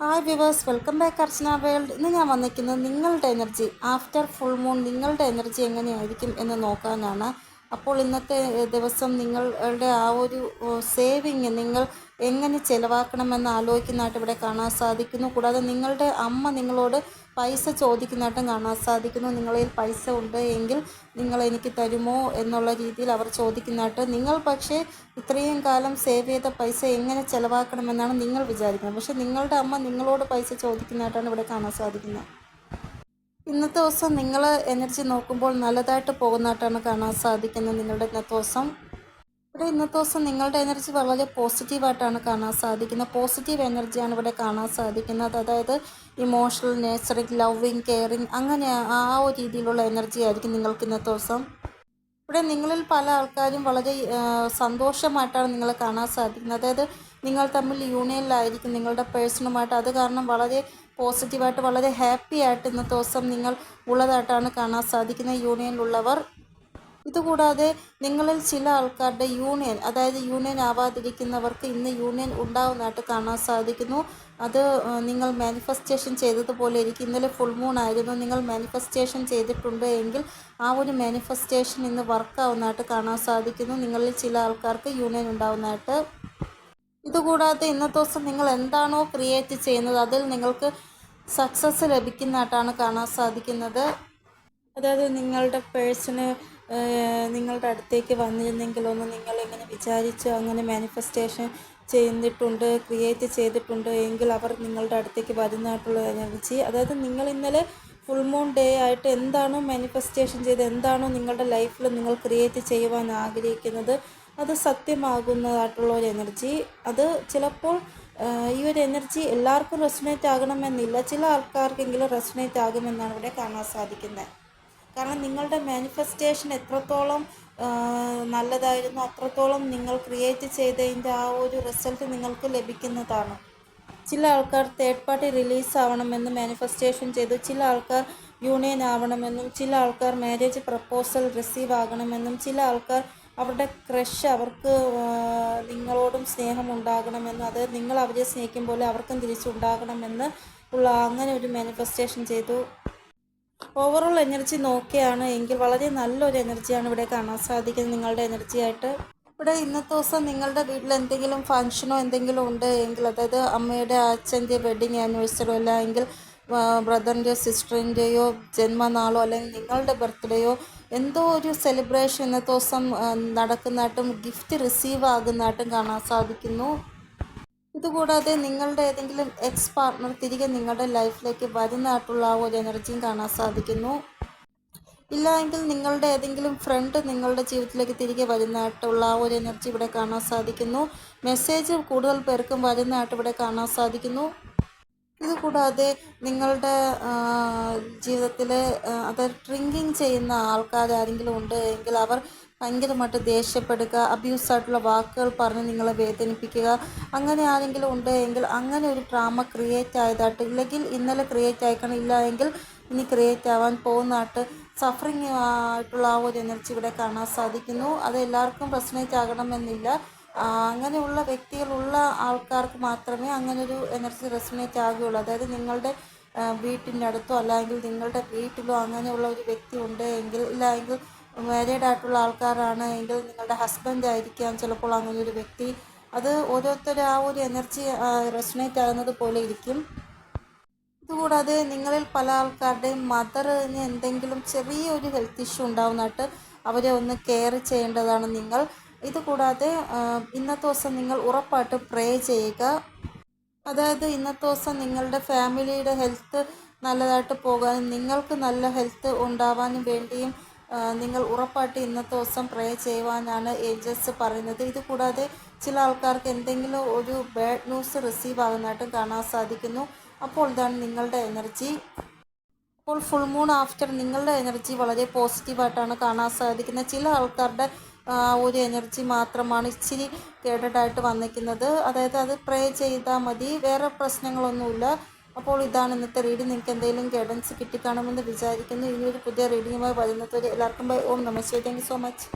Hi viewers welcome back Archana world ഇന്ന് ഞാൻ വന്നിരിക്കുന്നത് നിങ്ങളുടെ എനർജി ആഫ്റ്റർ ഫുൾ മൂൺ നിങ്ങളുടെ എനർജി എങ്ങനെയായിരിക്കും എന്ന് നോക്കാനാണ്. അപ്പോൾ ഇന്നത്തെ ദിവസം നിങ്ങളുടെ ആ ഒരു സേവിങ് നിങ്ങൾ എങ്ങനെ ചിലവാക്കണമെന്ന് ആലോചിക്കുന്നതായിട്ട് ഇവിടെ കാണാൻ സാധിക്കുന്നു. കൂടാതെ നിങ്ങളുടെ അമ്മ നിങ്ങളോട് പൈസ ചോദിക്കുന്നതായിട്ടും കാണാൻ സാധിക്കുന്നു. നിങ്ങളിൽ പൈസ ഉണ്ട് എങ്കിൽ നിങ്ങൾ എനിക്ക് തരുമോ എന്നുള്ള രീതിയിൽ അവർ ചോദിക്കുന്നതായിട്ട് നിങ്ങൾ പക്ഷേ ഇത്രയും കാലം സേവ് ചെയ്ത പൈസ എങ്ങനെ ചിലവാക്കണമെന്നാണ് നിങ്ങൾ വിചാരിക്കുന്നത്. പക്ഷേ നിങ്ങളുടെ അമ്മ നിങ്ങളോട് പൈസ ചോദിക്കുന്നതായിട്ടാണ് ഇവിടെ കാണാൻ സാധിക്കുന്നത്. ഇന്നത്തെ ദിവസം നിങ്ങൾ എനർജി നോക്കുമ്പോൾ നല്ലതായിട്ട് പോകുന്നതായിട്ടാണ് കാണാൻ സാധിക്കുന്നത് നിങ്ങളുടെ ഇന്നത്തെ ദിവസം. ഇവിടെ ഇന്നത്തെ ദിവസം നിങ്ങളുടെ എനർജി വളരെ പോസിറ്റീവായിട്ടാണ് കാണാൻ സാധിക്കുന്നത്. പോസിറ്റീവ് എനർജിയാണ് ഇവിടെ കാണാൻ സാധിക്കുന്നത്. അതായത് ഇമോഷണൽ നേച്ചറിങ് ലവിങ് കെയറിങ് അങ്ങനെ ആ ഒരു രീതിയിലുള്ള എനർജി ആയിരിക്കും നിങ്ങൾക്ക് ഇന്നത്തെ ദിവസം. ഇവിടെ നിങ്ങളിൽ പല ആൾക്കാരും വളരെ സന്തോഷമായിട്ടാണ് നിങ്ങളെ കാണാൻ സാധിക്കുന്നത്. അതായത് നിങ്ങൾ തമ്മിൽ യൂണിയനിലായിരിക്കും നിങ്ങളുടെ പേഴ്സണുമായിട്ട് അത് കാരണം വളരെ പോസിറ്റീവായിട്ട് വളരെ ഹാപ്പി ആയിട്ട് ഇന്നത്തെ ദിവസം നിങ്ങൾ ഉള്ളതായിട്ടാണ് കാണാൻ സാധിക്കുന്നത്. യൂണിയനിലുള്ളവർ ഇതുകൂടാതെ നിങ്ങളിൽ ചില ആൾക്കാരുടെ യൂണിയൻ അതായത് യൂണിയൻ ആവാതിരിക്കുന്നവർക്ക് ഇന്ന് യൂണിയൻ ഉണ്ടാവുന്നതായിട്ട് കാണാൻ സാധിക്കുന്നു. അത് നിങ്ങൾ മാനിഫെസ്റ്റേഷൻ ചെയ്തതുപോലെ ഇരിക്കും ഇന്നലെ ഫുൾ മൂൺ ആയിരുന്നു. നിങ്ങൾ മാനിഫെസ്റ്റേഷൻ ചെയ്തിട്ടുണ്ട് എങ്കിൽ ആ ഒരു മാനിഫെസ്റ്റേഷൻ ഇന്ന് വർക്കാവുന്നതായിട്ട് കാണാൻ സാധിക്കുന്നു. നിങ്ങളിൽ ചില ആൾക്കാർക്ക് യൂണിയൻ ഉണ്ടാവുന്നതായിട്ട്. ഇതുകൂടാതെ ഇന്നത്തെ ദിവസം നിങ്ങൾ എന്താണോ ക്രിയേറ്റ് ചെയ്യുന്നത് അതിൽ നിങ്ങൾക്ക് സക്സസ് ലഭിക്കുന്നതായിട്ടാണ് കാണാൻ സാധിക്കുന്നത്. അതായത് നിങ്ങളുടെ പേഴ്സണ് നിങ്ങളുടെ അടുത്തേക്ക് വന്നിരുന്നെങ്കിലൊന്ന് നിങ്ങൾ എങ്ങനെ വിചാരിച്ചു അങ്ങനെ മാനിഫെസ്റ്റേഷൻ ചെയ്തിട്ടുണ്ട് ക്രിയേറ്റ് ചെയ്തിട്ടുണ്ട് എങ്കിൽ അവർ നിങ്ങളുടെ അടുത്തേക്ക് വരുന്നതായിട്ടുള്ള എനർജി അതായത് നിങ്ങൾ ഇന്നലെ ഫുൾ മൂൺ ഡേ ആയിട്ട് എന്താണോ മാനിഫെസ്റ്റേഷൻ ചെയ്ത് എന്താണോ നിങ്ങളുടെ ലൈഫിൽ നിങ്ങൾ ക്രിയേറ്റ് ചെയ്യുവാൻ ആഗ്രഹിക്കുന്നത് അത് സത്യമാകുന്നതായിട്ടുള്ള ഒരു എനർജി അത് ചിലപ്പോൾ ഈ ഒരു എനർജി എല്ലാവർക്കും റെസിനേറ്റ് ആകണമെന്നില്ല. ചില ആൾക്കാർക്കെങ്കിലും റെസിനേറ്റ് ആകുമെന്നാണ് ഇവിടെ കാണാൻ സാധിക്കുന്നത്. കാരണം നിങ്ങളുടെ മാനിഫെസ്റ്റേഷൻ എത്രത്തോളം നല്ലതായിരുന്നു അത്രത്തോളം നിങ്ങൾ ക്രിയേറ്റ് ചെയ്തതിന്റെ ആ ഒരു റിസൾട്ട് നിങ്ങൾക്ക് ലഭിക്കുന്നതാണ്. ചില ആൾക്കാർ തേർഡ് പാർട്ടി റിലീസ് ആവണമെന്ന് മാനിഫെസ്റ്റേഷൻ ചെയ്തു. ചില ആൾക്കാർ യൂണിയൻ ആവണമെന്നും ചില ആൾക്കാർ മാരേജ് പ്രപ്പോസൽ റിസീവ് ആകണമെന്നും ചില ആൾക്കാർ അവരുടെ ക്രഷ് അവർക്ക് നിങ്ങളോടും സ്നേഹം ഉണ്ടാകണമെന്നും അത് നിങ്ങൾ അവരെ സ്നേഹിക്കും പോലെ അവർക്കും തിരിച്ചുണ്ടാകണമെന്ന് ഉള്ള അങ്ങനെ ഒരു മാനിഫെസ്റ്റേഷൻ ചെയ്തു. ഓവറോൾ എനർജി നോക്കിയാണ്. എങ്കിൽ വളരെ നല്ലൊരു എനർജിയാണ് ഇവിടെ കാണാൻ സാധിക്കുന്നത് നിങ്ങളുടെ എനർജി ആയിട്ട്. ഇവിടെ ഇന്നത്തെ ദിവസം നിങ്ങളുടെ വീട്ടിൽ എന്തെങ്കിലും ഫങ്ഷനോ എന്തെങ്കിലും ഉണ്ട് എങ്കിൽ അതായത് അമ്മയുടെ അച്ഛന്റെ വെഡിങ് ആനിവേഴ്സറിയോ അല്ല എങ്കിൽ ബ്രദറിന്റെയോ സിസ്റ്ററിന്റെയോ ജന്മനാളോ അല്ലെങ്കിൽ നിങ്ങളുടെ ബർത്ത്ഡേയോ എന്തോ ഒരു സെലിബ്രേഷൻ ഇന്നത്തെ ദിവസം നടക്കുന്നതായിട്ടും ഗിഫ്റ്റ് റിസീവ് ആകുന്നതായിട്ടും കാണാൻ സാധിക്കുന്നു. ഇതുകൂടാതെ നിങ്ങളുടെ ഏതെങ്കിലും എക്സ് പാർട്ട്ണർ തിരികെ നിങ്ങളുടെ ലൈഫിലേക്ക് വരുന്നതായിട്ടുള്ള ആ ഒരു എനർജിയും കാണാൻ സാധിക്കുന്നു. ഇല്ല എങ്കിൽ നിങ്ങളുടെ ഏതെങ്കിലും ഫ്രണ്ട് നിങ്ങളുടെ ജീവിതത്തിലേക്ക് തിരികെ വരുന്നതായിട്ടുള്ള ആ ഒരു എനർജി ഇവിടെ കാണാൻ സാധിക്കുന്നു. മെസ്സേജ് കൂടുതൽ പേർക്കും വരുന്നതായിട്ട് ഇവിടെ കാണാൻ സാധിക്കുന്നു. ഇതുകൂടാതെ നിങ്ങളുടെ ജീവിതത്തിൽ അതായത് ഡ്രിങ്കിങ് ചെയ്യുന്ന ആൾക്കാർ ആരെങ്കിലും ഉണ്ട് എങ്കിൽ അവർ ഭയങ്കരമായിട്ട് ദേഷ്യപ്പെടുക അബ്യൂസായിട്ടുള്ള വാക്കുകൾ പറഞ്ഞ് നിങ്ങളെ വേദനിപ്പിക്കുക അങ്ങനെ ആരെങ്കിലും ഉണ്ട് എങ്കിൽ അങ്ങനെ ഒരു ഡ്രാമ ക്രിയേറ്റ് ആയതായിട്ട് ഇല്ലെങ്കിൽ ഇന്നലെ ക്രിയേറ്റ് ആയിക്കണം ഇല്ല എങ്കിൽ ഇനി ക്രിയേറ്റ് ആവാൻ പോകുന്നതായിട്ട് സഫറിങ് ആയിട്ടുള്ള ആ ഒരു എനർജി ഇവിടെ കാണാൻ സാധിക്കുന്നു. അത് എല്ലാവർക്കും റെസനേറ്റ് ആകണമെന്നില്ല. അങ്ങനെയുള്ള വ്യക്തികളുള്ള ആൾക്കാർക്ക് മാത്രമേ അങ്ങനൊരു എനർജി റെസിനേറ്റ് ആകുകയുള്ളൂ. അതായത് നിങ്ങളുടെ വീട്ടിന്റെ അടുത്തോ അല്ലെങ്കിൽ നിങ്ങളുടെ വീട്ടിലോ അങ്ങനെയുള്ള ഒരു വ്യക്തി ഉണ്ട് എങ്കിൽ ഇല്ല എങ്കിൽ മാരീഡ് ആയിട്ടുള്ള ആൾക്കാരാണ് എങ്കിൽ നിങ്ങളുടെ ഹസ്ബൻഡ് ആയിരിക്കാം ചിലപ്പോൾ അങ്ങനെ ഒരു വ്യക്തി. അത് ഓരോരുത്തർ ആ ഒരു എനർജി റെസിനേറ്റ് ആകുന്നത് പോലെ ഇരിക്കും. ഇതുകൂടാതെ നിങ്ങളിൽ പല ആൾക്കാരുടെയും മദറിന് എന്തെങ്കിലും ചെറിയൊരു ഹെൽത്ത് ഇഷ്യൂ ഉണ്ടാവുന്നതായിട്ട് അവരെ ഒന്ന് കെയർ ചെയ്യേണ്ടതാണ് നിങ്ങൾ. ഇതുകൂടാതെ ഇന്നത്തെ ദിവസം നിങ്ങൾ ഉറപ്പായിട്ട് പ്രേ ചെയ്യുക. അതായത് ഇന്നത്തെ ദിവസം നിങ്ങളുടെ ഫാമിലിയുടെ ഹെൽത്ത് നല്ലതായിട്ട് പോകാനും നിങ്ങൾക്ക് നല്ല ഹെൽത്ത് ഉണ്ടാവാനും വേണ്ടിയും നിങ്ങൾ ഉറപ്പായിട്ട് ഇന്നത്തെ ദിവസം പ്രേ ചെയ്യുവാനാണ് ഏജസ് പറയുന്നത്. ഇത് കൂടാതെ ചില ആൾക്കാർക്ക് എന്തെങ്കിലും ഒരു ബാഡ് ന്യൂസ് റിസീവ് ആകുന്നതായിട്ടും കാണാൻ സാധിക്കുന്നു. അപ്പോൾ ഇതാണ് നിങ്ങളുടെ എനർജി അപ്പോൾ ഫുൾ മൂൺ ആഫ്റ്റർ നിങ്ങളുടെ എനർജി വളരെ പോസിറ്റീവായിട്ടാണ് കാണാൻ സാധിക്കുന്നത്. ചില ആൾക്കാരുടെ ഒരു എനർജി മാത്രമാണ് ഇച്ചിരി കേഡഡായിട്ട് വന്നിരിക്കുന്നത്. അതായത് അത് പ്രേ ചെയ്താൽ മതി. വേറെ പ്രശ്നങ്ങളൊന്നുമില്ല. അപ്പോൾ ഇതാണ് ഇന്നത്തെ റീഡിംഗ്. നിങ്ങൾക്ക് എന്തെങ്കിലും ഗൈഡൻസ് കിട്ടിക്കാണുമെന്ന് വിചാരിക്കുന്നു. ഇനി ഒരു പുതിയ റീഡിങ്ങുമായി വരുന്നത് എല്ലാവർക്കും ബൈ ഓം നമസ്തേ താങ്ക് യു സോ മച്ച്